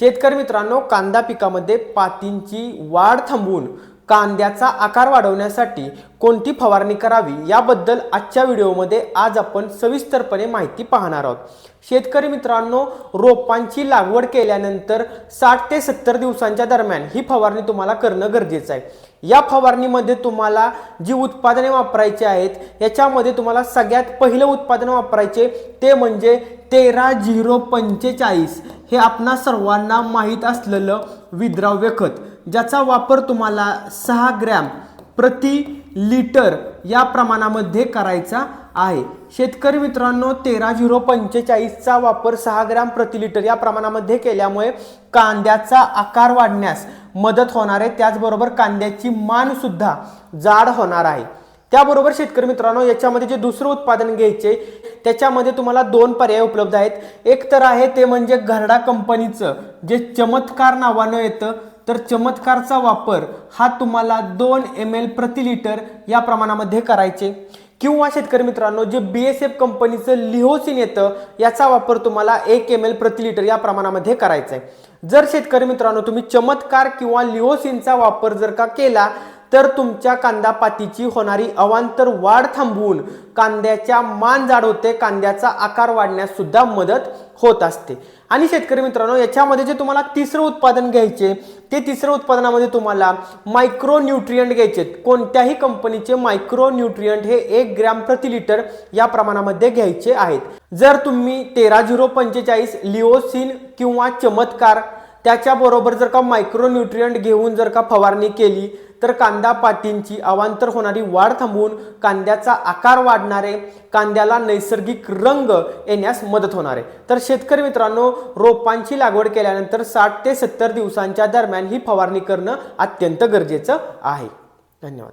शेतकरी मित्रांनो कांदा पिकामध्ये पातींची वाढ थांबवून कांद्याचा आकार वाढवण्यासाठी कोणती फवारणी करावी याबद्दल आजच्या व्हिडिओमध्ये आज आपण सविस्तरपणे माहिती पाहणार आहोत. शेतकरी मित्रांनो रोपांची लागवड केल्यानंतर साठ ते सत्तर दिवसांच्या दरम्यान ही फवारणी तुम्हाला करणं गरजेचं आहे. या फवारणीमध्ये तुम्हाला जी उत्पादने वापरायची आहेत याच्यामध्ये तुम्हाला सगळ्यात पहिलं उत्पादन वापरायचे ते म्हणजे तेरा झिरो पंचेचाळीस हे आपणा सर्वांना माहीत असलेलं विद्राव्य खत. ज्याचा वापर तुम्हाला सहा ग्रॅम प्रति लिटर या प्रमाणामध्ये करायचा आहे. शेतकरी मित्रांनो तेरा झिरो पंचेचाळीसचा वापर सहा ग्रॅम प्रति लिटर या प्रमाणामध्ये केल्यामुळे कांद्याचा आकार वाढण्यास मदत होणार आहे. त्याचबरोबर कांद्याची मानसुद्धा जाड होणार आहे. त्याबरोबर शेतकरी मित्रांनो याच्यामध्ये जे दुसरं उत्पादन घ्यायचे त्याच्यामध्ये तुम्हाला दोन पर्याय उपलब्ध आहेत. एक तर आहे ते म्हणजे घरडा कंपनीचं जे चमत्कार नावानं येतं तर चमत्कारचा वापर हा तुम्हाला दोन एम एल प्रति लिटर या प्रमाणामध्ये करायचे. किंवा शेतकरी मित्रांनो जे बी एस एफ कंपनीचं लिहोसिन येतं याचा वापर तुम्हाला एक एम एल प्रति लिटर या प्रमाणामध्ये करायचा आहे जर शेतकरी मित्रांनो तुम्ही चमत्कार किंवा लिहोसिनचा वापर जर का केला तर तुमच्या कांदा पातीची होणारी अवांतर वाढ थांबवून कांद्याच्या मान जाड होते कांद्याचा आकार वाढण्यास सुद्धा मदत होत असते. आणि शेतकरी मित्रांनो याच्यामध्ये जे तुम्हाला तिसरं उत्पादन घ्यायचे ते तिसरं उत्पादनामध्ये तुम्हाला मायक्रो न्यूट्रियंट घ्यायचे कोणत्याही कंपनीचे मायक्रो न्यूट्रियंट हे एक ग्रॅम प्रति लिटर या प्रमाणामध्ये घ्यायचे आहेत. जर तुम्ही तेरा झिरो पंचेचाळीस लिओसिन किंवा चमत्कार त्याच्याबरोबर जर का मायक्रोन्युट्रियंट घेऊन जर का फवारणी केली तर कांदा पातींची अवांतर होणारी वाढ थांबवून कांद्याचा आकार वाढणारे कांद्याला नैसर्गिक रंग येण्यास मदत होणार. आहे तर शेतकरी मित्रांनो रोपांची लागवड केल्यानंतर साठ ते सत्तर दिवसांच्या दरम्यान ही फवारणी करणं अत्यंत गरजेचं आहे. धन्यवाद.